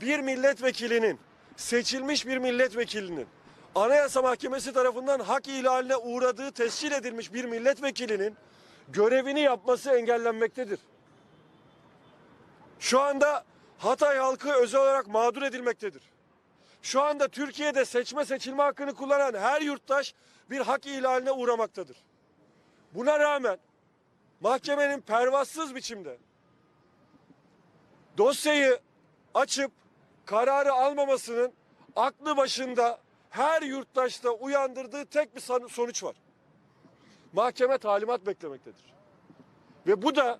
bir milletvekilinin, seçilmiş bir milletvekilinin Anayasa Mahkemesi tarafından hak ihlaline uğradığı tescil edilmiş bir milletvekilinin görevini yapması engellenmektedir. Şu anda Hatay halkı özel olarak mağdur edilmektedir. Şu anda Türkiye'de seçme seçilme hakkını kullanan her yurttaş bir hak ihlaline uğramaktadır. Buna rağmen mahkemenin pervasız biçimde dosyayı açıp kararı almamasının aklı başında her yurttaşta uyandırdığı tek bir son- sonuç var. Mahkeme talimat beklemektedir. Ve bu da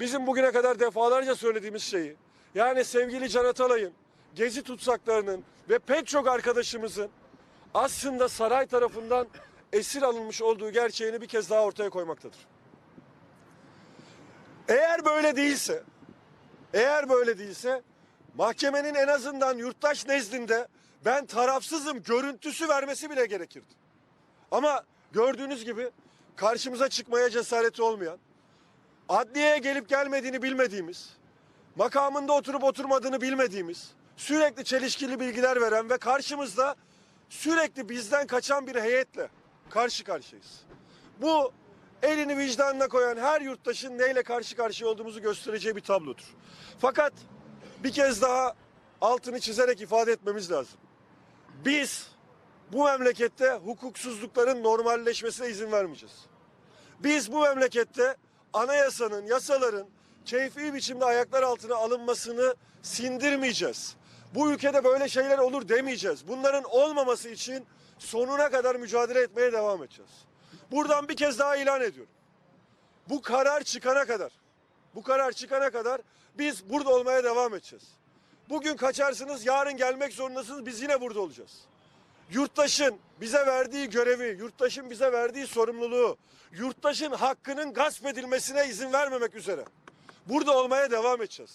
bizim bugüne kadar defalarca söylediğimiz şeyi yani sevgili Can Atalay'ın gezi tutsaklarının ve pek çok arkadaşımızın aslında saray tarafından esir alınmış olduğu gerçeğini bir kez daha ortaya koymaktadır. Eğer böyle değilse, eğer böyle değilse mahkemenin en azından yurttaş nezdinde ben tarafsızım görüntüsü vermesi bile gerekirdi. Ama gördüğünüz gibi karşımıza çıkmaya cesareti olmayan, adliyeye gelip gelmediğini bilmediğimiz, makamında oturup oturmadığını bilmediğimiz, sürekli çelişkili bilgiler veren ve karşımızda sürekli bizden kaçan bir heyetle karşı karşıyayız. Bu elini vicdanına koyan her yurttaşın neyle karşı karşıya olduğumuzu göstereceği bir tablodur. Fakat bir kez daha altını çizerek ifade etmemiz lazım. Biz bu memlekette hukuksuzlukların normalleşmesine izin vermeyeceğiz. Biz bu memlekette anayasanın, yasaların keyfi biçimde ayaklar altına alınmasını sindirmeyeceğiz. Bu ülkede böyle şeyler olur demeyeceğiz. Bunların olmaması için sonuna kadar mücadele etmeye devam edeceğiz. Buradan bir kez daha ilan ediyorum. Bu karar çıkana kadar, bu karar çıkana kadar biz burada olmaya devam edeceğiz. Bugün kaçarsınız, yarın gelmek zorundasınız, biz yine burada olacağız yurttaşın bize verdiği görevi, yurttaşın bize verdiği sorumluluğu, yurttaşın hakkının gasp edilmesine izin vermemek üzere burada olmaya devam edeceğiz.